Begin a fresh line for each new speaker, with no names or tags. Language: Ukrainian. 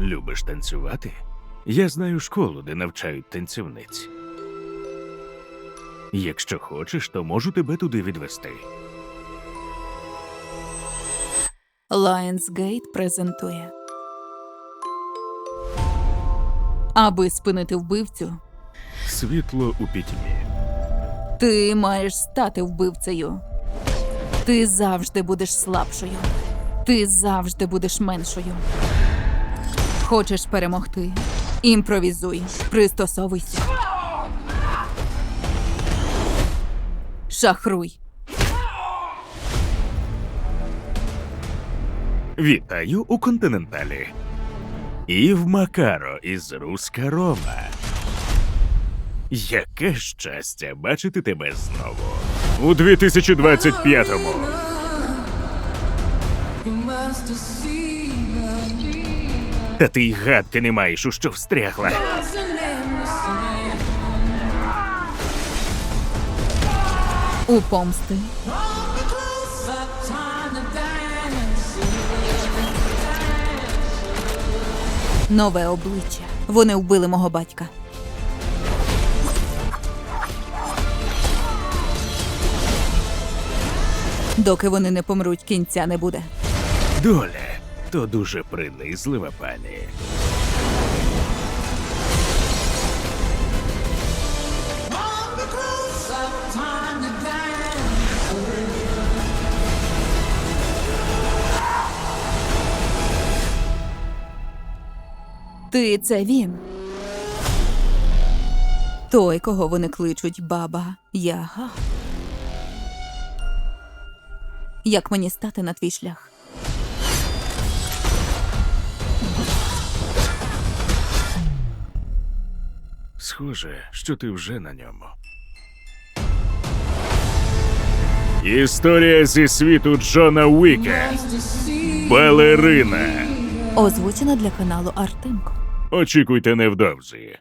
Любиш танцювати? Я знаю школу, де навчають танцівниць. Якщо хочеш, то можу тебе туди відвести.
Lionsgate презентує. Аби спинити вбивцю,
Світло у пітьмі.
ти маєш стати вбивцею. Ти завжди будеш слабшою. Ти завжди будеш меншою. Хочеш перемогти? Імпровізуй, пристосовуйся. Шахруй.
Вітаю у континенталі. І в Макаро із Руска Рома. Яке щастя бачити тебе знову. У 2025-му. Та ти й гадки не маєш, у що встрягла.
У помсти. Нове обличчя. Вони вбили мого батька. Доки вони не помруть, кінця не буде.
Доля то дуже принизлива пані.
Ти це він. Той, кого вони кличуть баба Яга. Як мені стати на твій шлях?
Схоже, що ти вже на ньому. Історія зі світу Джона Уіка. Балерина.
Озвучена для каналу Артемко.
Очікуйте невдовзі.